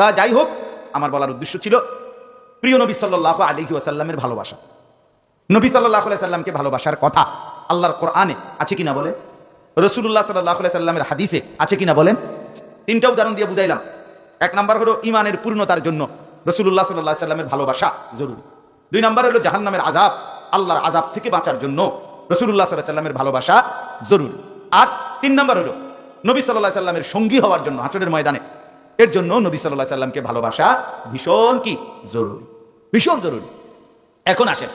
তা যাই হোক, আমার বলার উদ্দেশ্য ছিল প্রিয় নবী সাল্লাহ আলহি ওয়াসাল্লামের ভালোবাসা। নবী সাল্লাহ সাল্লামকে ভালোবাসার কথা আল্লাহর কোরআনে আছে কিনা বলেন? রসুল্লাহ সাল্লাহ সাল্লামের হাদিসে আছে কিনা বলেন? তিনটা উদাহরণ দিয়ে বুঝাইলাম। এক নাম্বার হলো ইমানের পূর্ণতার জন্য রসুল্লাহ সাল্লাহ সাল্লামের ভালোবাসা জরুরি। দুই নাম্বার হলো জাহান্নামের আজাব আল্লাহর আজাব থেকে বাঁচার জন্য রসুল্লাহ সাল্লাহ সাল্লামের ভালোবাসা জরুরি। আর তিন নাম্বার হলো নবী সাল্লাহ সাল্লামের সঙ্গী হওয়ার জন্য হাঁচনের ময়দানে এর জন্য নবী সাল্লাহ সাল্লামকে ভালোবাসা ভীষণ কি? জরুরি। ভীষণ জরুরি। এখন আসেন।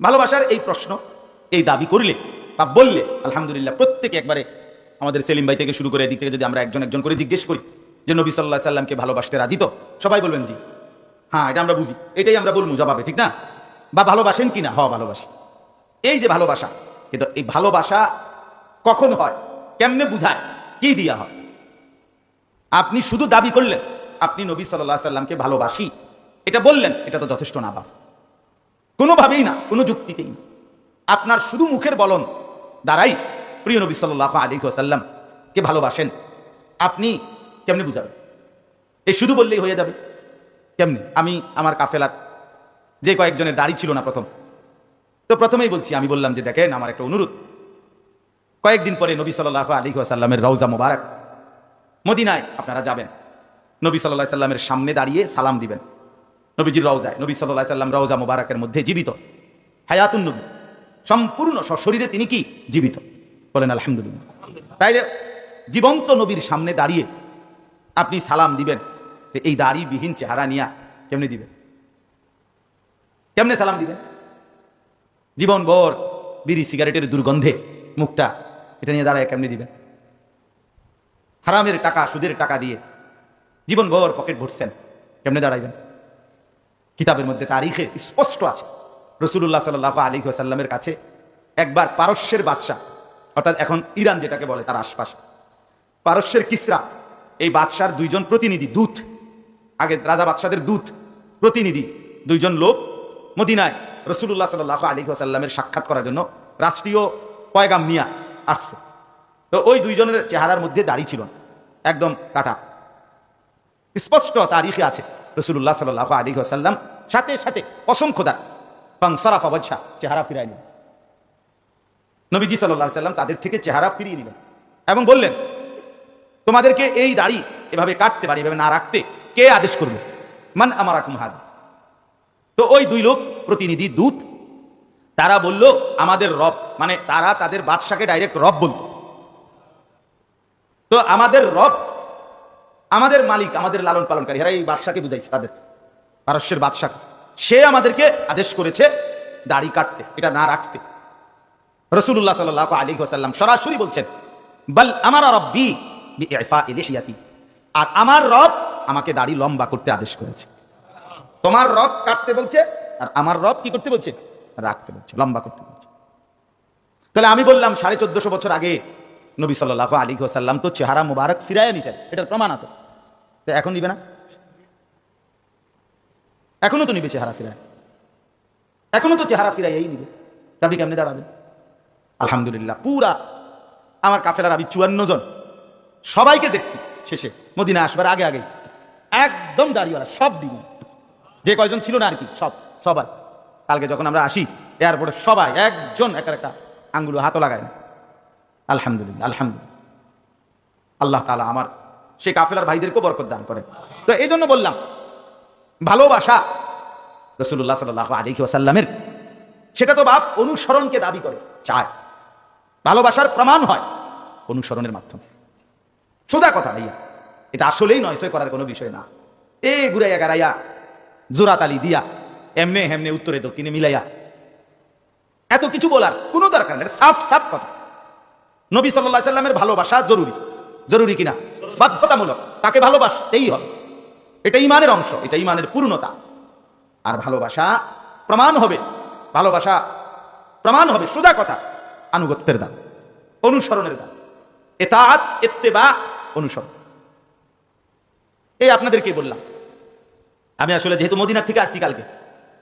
ভালোবাসার এই প্রশ্ন, এই দাবি করলে বা বললে, আলহামদুলিল্লাহ, প্রত্যেকে একবারে আমাদের সেলিম ভাই থেকে শুরু করে এদিক থেকে যদি আমরা একজন একজন করে জিজ্ঞেস করি যে নবী সাল্লাহ সাল্লামকে ভালোবাসতে রাজি তো? সবাই বলবেন জি। হ্যাঁ এটা আমরা বুঝি। এটাই আমরা বলব জবাবে, ঠিক না? বা ভালোবাসেন কি না হ ভালোবাসি। এই যে ভালোবাসা, কিন্তু এই ভালোবাসা কখন হয়? কেমনে বুঝায়? কি দিয়া হয়? আপনি শুধু দাবি করলেন, আপনি নবী সাল্লাহ সাল্লামকে ভালোবাসি। এটা বললেন, এটা তো যথেষ্ট না বাপ কোনোভাবেই না, কোনো যুক্তিতেই না। আপনার শুধু মুখের বলন দ্বারাই প্রিয় নবী সাল্লাহ আলী কে ভালোবাসেন। আপনি কেমনি বুঝাবেন? এই শুধু বললেই হয়ে যাবে? কেমনি? আমি আমার কাফেলার যে কয়েকজনের দাড়ি ছিল না প্রথম। তো প্রথমেই বলছি, আমি বললাম যে দেখেন, আমার একটা অনুরোধ। কয়েকদিন পরে নবী সাল্লাহ আলী সাল্লামের রওজা মোবারক মদিনায় আপনারা যাবেন। নবী সাল্লাহ সাল্লামের সামনে দাঁড়িয়ে সালাম দিবেন। নবীজির রওজায়, নবী সাল্লাহ সাল্লাম রওজা মোবারকের মধ্যে জীবিত। হায়াতুন নবী, সম্পূর্ণ সশরীরে তিনি কি? জীবিত। বলেন, আলহামদুলিল্লাহ। তাইলে জীবন্ত নবীর সামনে দাঁড়িয়ে আপনি সালাম দিবেন এই দাড়িবিহীন চেহারা নিয়ে কেমনে দিবেন? কেমনে সালাম দিবেন? জীবন ভর বিড়ি, সিগারেটের দুর্গন্ধে মুখটা এটা নিয়ে দাঁড়ায় কেমনে দিবেন? হারামের টাকা, সুদের টাকা দিয়ে জীবন ভর পকেট ভরছেন, কেমনে দাঁড়াইবেন? কিতাবের মধ্যে তারিখে স্পষ্ট আছে। রসুল্লাহ সাল্লাহ আলী সাল্লামের কাছে একবার পারস্যের বাদশাহ, অর্থাৎ এখন ইরান যেটাকে বলে তার আশপাশ, পারস্যের কিসরা, এই বাদশার দুইজন প্রতিনিধি, দূত আগে রাজা বাদশাদের দূত, প্রতিনিধি, দুইজন লোক মদিনায় রসুল্লাহ সাল্লাহ আলী সাল্লামের সাক্ষাৎ করার জন্য রাষ্ট্রীয় পয়গাম মিয়া আসছে। তো ওই দুইজনের চেহারার মধ্যে দাড়ি ছিল একদম কাটা। স্পষ্ট তারিখে আছে। রসুল্লাহ সাল্লাহ আলী সাল্লাম সাথে সাথে অসংখ্য দাঁড়। পাং সরাফা বচ্ছা চেহারা ফিরাই নিলেন। নবীজি সাল্লাহ সাল্লাম তাদের থেকে চেহারা ফিরিয়ে নিলেন এবং বললেন, তোমাদেরকে এই দাড়ি এভাবে কাটতে পারি, এভাবে না রাখতে কে আদেশ করবে? মান আমার হাদ। তো ওই দুই লোক, প্রতিনিধি, দূত, তারা বলল, আমাদের রব মানে তারা তাদের বাদশাকে ডাইরেক্ট রব বলত। তো আমাদের রব, আমাদের মালিক, আমাদের লালন পালনকারী এরা এই বাদশাকে বুঝাইছে তাদের, পারস্যের বাদশাহ সে আমাদেরকে আদেশ করেছে দাড়ি কাটতে, এটা না রাখতে। রসুল্লাহ সাল আলী সাল্লাম সরাসরি বলছেন, বল আমার রব্বি আর আমার রব আমাকে দাড়ি লম্বা করতে আদেশ করেছে। তোমার রব কাটতে বলছে, আর আমার রব কি করতে বলছে? রাখতে বলছে, লম্বা করতে বলছে। তাহলে আমি বললাম, সাড়ে চোদ্দশো বছর আগে নবী সাল্লাহ আলী সাল্লাম তো চেহারা মুবারক ফিরাইয়া নিছেন। এটার প্রমাণ আছে। তো এখন নিবে না? এখনও তো নিবে চেহারা ফিরায়। এখনও তো চেহারা ফিরাইয়াই নিবে। আপনি কেমনে দাঁড়াবেন? আলহামদুলিল্লাহ, পুরা আমার কাফেলার আমি চুয়ান্ন জন। সবাইকে দেখছি শেষে। মদিনা আসবার আগে আগে একদম দাঁড়িয়েওয়ালা সব দিব যে কয়জন ছিল না আর কি, সব সবাই কালকে যখন আমরা আসি এয়ারপোর্টে সবাই, একজন একটা একটা আঙ্গুলো হাতও লাগায় না। আলহামদুলিল্লাহ আলহামদুলিল্লাহ। আল্লাহ তালা আমার সে কাফেলার ভাইদেরকেও বরকত দান করে তো এই জন্য বললাম, ভালোবাসা রসুল্লাহ সাল আলী ওসাল্লামের সেটা তো বাপ অনুসরণকে দাবি করে, চায়। ভালোবাসার প্রমাণ হয় অনুসরণের মাধ্যমে। সোজা কথা ভাইয়া, এটা আসলেই নয়সয় করার কোনো বিষয় না। এ ঘুরাইয়া গাড়াইয়া জোরাতালি দিয়া, এমনে হেমনে উত্তরে দক্ষিণে মিলাইয়া। এত কিছু বলার কোনো দরকার নেই সাফ সাফ কথা। নবী সাল্লাহ সাল্লামের ভালোবাসা জরুরি। জরুরি কিনা? বাধ্যতামূলক। তাকে ভালোবাসতেই হবে। এটা ইমানের অংশ, এটা ইমানের পূর্ণতা। আর ভালোবাসা প্রমাণ হবে। ভালোবাসা প্রমাণ হবে সোজা কথা। আনুগত্যের দাম, অনুসরণের দাম। এতাত এত্তেবা অনুসরণ। এই আপনাদেরকে বললাম। আমি আসলে যেহেতু মদিনার থেকে আসছি কালকে,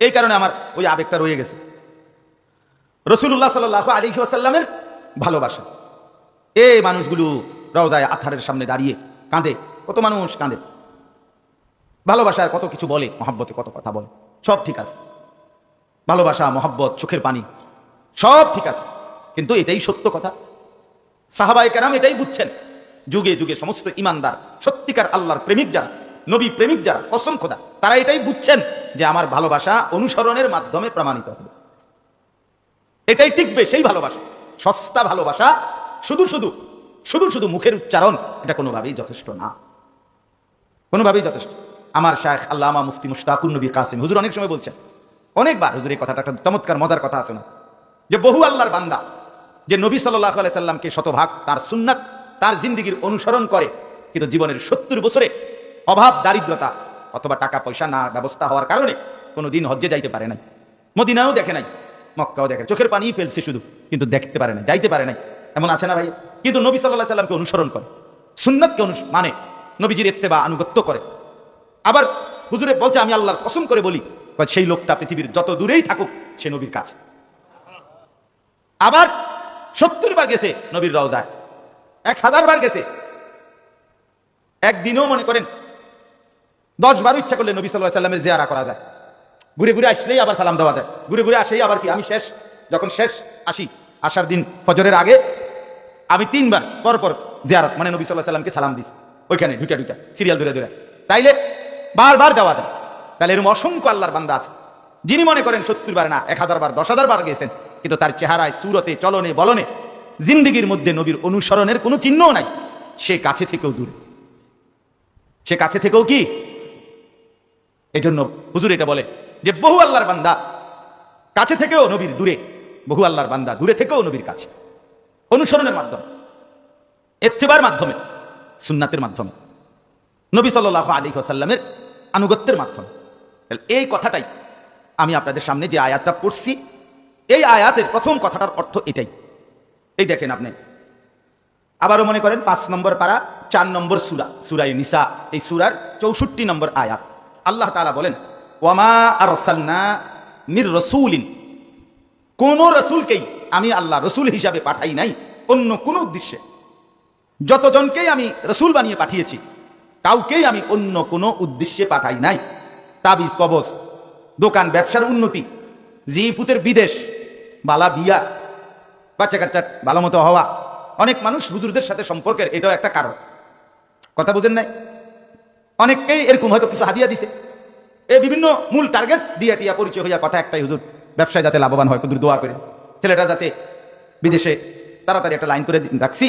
এই কারণে আমার ওই আবেগটা রয়ে গেছে। রসুল্লাহ সাল আলী আসাল্লামের ভালোবাসা। এই মানুষগুলো রওজায় আথারের সামনে দাঁড়িয়ে কাঁদে, কত মানুষ কাঁদে। ভালোবাসার কত কিছু বলে, মহাব্বতে কত কথা বলে, সব ঠিক আছে। ভালোবাসা, মহাব্বত, চোখের পানি, সব ঠিক আছে। কিন্তু এটাই সত্য কথা। সাহাবাই কেরাম এটাই বুঝছেন। যুগে যুগে সমস্ত ইমানদার, সত্যিকার আল্লাহর প্রেমিক যারা, নবী প্রেমিক যারা, কসম খোদা, তারা এটাই বুঝছেন যে আমার ভালোবাসা অনুসরণের মাধ্যমে প্রমাণিত হবে। এটাই টিকবে সেই ভালোবাসা, সস্তা ভালোবাসা শুধু শুধু শুধু শুধু মুখের উচ্চারণ, এটা কোনোভাবেই যথেষ্ট না। কোনোভাবেই যথেষ্ট। আমার শাহ আল্লামা মুফতি মুশতাকুর নবী কাসিম, হুজুর অনেক সময় বলছেন, অনেকবার, হুজুর এই কথাটা একটা চমৎকার, মজার কথা আছে না যে বহু আল্লাহর বান্দা, যে নবী সাল্লাহ সাল্লামকে শতভাগ তার সুন্নাত, তার জিন্দিগির অনুসরণ করে, কিন্তু জীবনের সত্তর বছরে অভাব, দারিদ্রতা অথবা টাকা, পয়সা না ব্যবস্থা হওয়ার কারণে কোনো দিন হজ্জে যাইতে পারে নাই। মদিনাও দেখে নাই, মক্কাও দেখে চোখের পানিই ফেলছে শুধু, কিন্তু দেখতে পারে না যাইতে পারে নাই। এমন আছে না ভাই? কিন্তু নবী সাল্লাহ সাল্লামকে অনুসরণ করে। সুন্নাতকে মানে নবীজির এত্তেবা আনুগত্য করে। আবার হুজুরে বলছে, আমি আল্লাহর কসম করে বলি সেই লোকটা পৃথিবীর যত দূরেই থাকুক, সে নবীর কাছে। আবার সত্তর বার গেছে, নবীর রওজায়। এক হাজার বার গেছে। একদিনও মনে করেন, দশ বার ইচ্ছা করলে নবী সাল্লাহ সাল্লামের জিয়ারা করা যায়। ঘুরে ঘুরে আসলেই আবার সালাম দেওয়া যায়। ঘুরে ঘুরে আসলেই আবার কি, আমি শেষ, যখন শেষ আসি, আসার দিন ফজরের আগে আমি তিনবার পর পর জিয়ারত মানে নবী সাল্লাহ সাল্লামকে সালাম দিস ওইখানে ঢুকে ঢুকে সিরিয়াল ধরে ধরে। তাইলে বারবার দেওয়া যায়। তাহলে এরকম অসংখ্য আল্লাহর বান্দা আছে। যিনি মনে করেন সত্তর বার না, এক হাজার বার, দশ হাজার বার গেছেন, কিন্তু তার চেহারায়, সুরতে, চলনে, বলনে, জিন্দিগির মধ্যে নবীর অনুসরণের কোনো চিহ্নও নাই। সে কাছে থেকেও দূরে। সে কাছে থেকেও কি? এই জন্য হুজুর এটা বলে যে বহু আল্লাহর বান্দা কাছে থেকেও নবীর দূরে, বহু আল্লাহর বান্দা দূরে থেকেও নবীর কাছে। অনুসরণের মাধ্যমে, এত্তেবার মাধ্যমে, সুন্নাতের মাধ্যমে, নবী সাল্লাহ আলী সাল্লামের আনুগত্যের মাধ্যমে। এই কথাটাই আমি আপনাদের সামনে যে আয়াতটা পড়ছি, এই আয়াতের প্রথম কথাটার অর্থ এটাই। এই দেখেন আপনি, আবারও মনে করেন পাঁচ নম্বর পারা, চার নম্বর সুরা সুরাই নিসা, এই সুরার চৌষট্টি নম্বর আয়াত। আল্লাহ তাআলা বলেন ওয়ামা আর মির রসুলিন কোন রসুলকেই আমি আল্লাহ রসুল হিসাবে পাঠাই নাই, অন্য কোন উদ্দেশ্যে। যতজনকেই আমি রসুল বানিয়ে পাঠিয়েছি, কাউকেই আমি অন্য কোনো উদ্দেশ্যে পাঠাই নাই। তাবিজ, কবজ, দোকান, ব্যবসার উন্নতি, জিফুতের বিদেশ, বালা বিয়া বাচ্চা কাচ্চার ভালো মতো হওয়া, অনেক মানুষ হুজুরদের সাথে সম্পর্কের, এটাও একটা কারণ। কথা বোঝেন নাই? অনেককেই এরকম হয়তো কিছু হাদিয়া দিছে। এই বিভিন্ন মূল টার্গেট দিয়া টিয়া পরিচয় হইয়া কথা একটাই, হুজুর। ব্যবসায় যাতে লাভবান হয় কুদুর দোয়া করে। ছেলেটা যাতে বিদেশে তাড়াতাড়ি একটা লাইন করে রাখছি,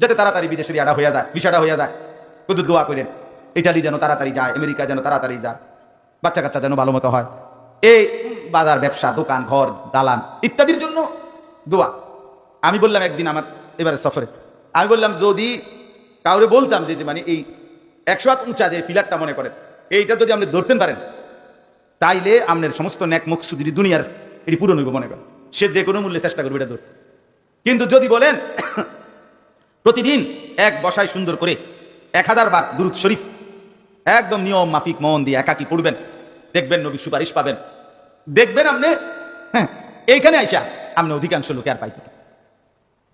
যাতে তাড়াতাড়ি বিদেশের ইয়াটা হয়ে যায় বিষয়টা হয়ে যায় কুদুর দোয়া করেন। ইটালি যেন তাড়াতাড়ি যায়, আমেরিকা যেন তাড়াতাড়ি যায় বাচ্চা কাচ্চা যেন ভালো মতো হয়। এই বাজার, ব্যবসা, দোকান, ঘর, দালান ইত্যাদির জন্য দোয়া। আমি বললাম একদিন আমার এবারে সফরে, আমি বললাম, যদি কাউরে বলতাম যে মানে এই একশো হাত উঁচা যে ফিলারটা মনে করেন, এইটা যদি আপনি ধরতেন পারেন, তাইলে আপনার সমস্ত ন্যাক মুখ দুনিয়ার এটি পূরণ হইব মনে করেন সে যে কোনো মূল্যে চেষ্টা করবে এটা ধরতে। কিন্তু যদি বলেন প্রতিদিন এক বসায় সুন্দর করে এক হাজার বার দুরুদ শরীফ একদম নিয়ম মাফিক মন দিয়ে একাকি পড়বেন দেখবেন নবী সুপারিশ পাবেন। দেখবেন আপনি হ্যাঁ, এইখানে আইসা আপনি অধিকাংশ লোকে আর পাইতে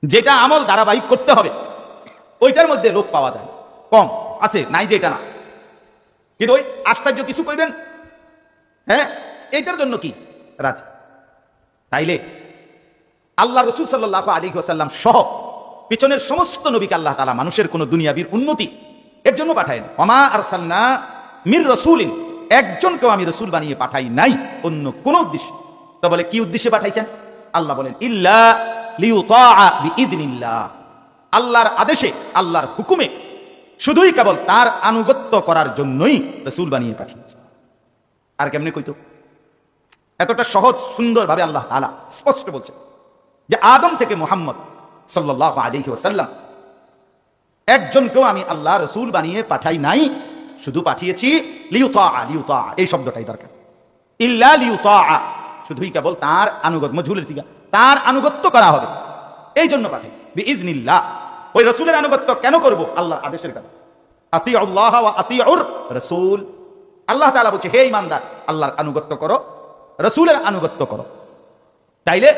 যেটা আমল ধারাবাহিক করতে হবে ওইটার মধ্যে লোক পাওয়া যায় কম আছে নাই যে এটা না। কিন্তু ওই আশ্চর্য কিছু কইবেন? হ্যাঁ এইটার জন্য কি? রাজি। তাইলে আল্লাহ রসুল সাল্লাহ আলী ওসাল্লাম সহ পিছনের সমস্ত নবীকে আল্লাহ তালা মানুষের কোন দুনিয়াবির উন্নতি এর জন্য পাঠায় না অমা আর সাল্লা মির রসুলিন, একজনকেও আমি রসুল বানিয়ে পাঠাই নাই, অন্য কোন উদ্দেশ্য। তো বলে, কি উদ্দেশ্যে পাঠাইছেন? আল্লাহ বলেন, ইল্লা আল্লাহর আদেশে, আল্লাহর হুকুমে শুধুই কেবল তার আনুগত্য করার জন্যই রসুল বানিয়ে পাঠিয়েছে। আর কেমনে কইতো? এতটা সহজ, সুন্দরভাবে আল্লাহ তাআলা স্পষ্ট বলছেন যে আদম থেকে মোহাম্মদ সাল্লাহ আলহি ওসাল্লাম একজনকেও আমি আল্লাহ রসুল বানিয়ে পাঠাই নাই, শুধু পাঠিয়েছি লিউতা লিউতা, এই শব্দটাই দরকার। ইল্লা লিউতা, শুধুই কেবল তার আনুগত্য, মজহুলের সিগা, তার আনুগত্য করা হবে। এই জন্য পাঠাইছি। বিইজনিল্লাহ ওই রসুলের আনুগত্য কেন করব? আল্লাহর আদেশের কারণে আতি আল্লাহ আতি রসুল। আল্লাহ তাআলা বলছে, হে ইমানদার আল্লাহর আনুগত্য করো। রসুলের আনুগত্য করো। তাইলে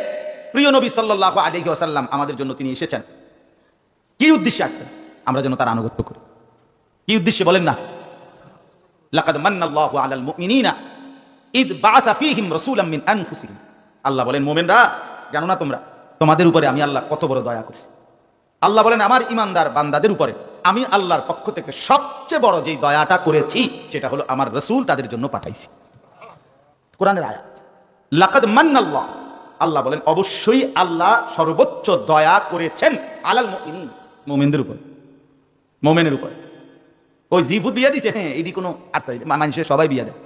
প্রিয় নবী সাল্লাহ আলহি আসাল্লাম আমাদের জন্য তিনি এসেছেন। কি উদ্দেশ্যে আসছেন? আমরা যেন তার আনুগত্য করি। কি উদ্দেশ্যে বলেন না? লাকাদ মান্নাল্লাহু আলাল মুমিনিনা ইদ বাআসা ফীহিম রাসূলাম মিন আনফুসিহিম। আল্লাহ বলেন, মুমিনরা, জানো না তোমরা, তোমাদের উপরে আমি আল্লাহ কত বড় দয়া করছি। আল্লাহ বলেন, আমার ইমানদার বান্দাদের উপরে আমি আল্লাহর পক্ষ থেকে সবচেয়ে বড় যেই দয়াটা করেছি, সেটা হলো আমার রসুল তাদের জন্য পাঠাইছি। কোরআনের আয়াত। লাকাদ মান্নাল্লাহ। আল্লাহ বলেন, অবশ্যই আল্লাহ সর্বোচ্চ দয়া করেছেন আলাল মুমিনদের উপর। মোমেনের উপর। ওই জিভুত বিয়া দিছে হ্যাঁ এটি কোনো আর মানুষের সবাই বিয়া দেয়।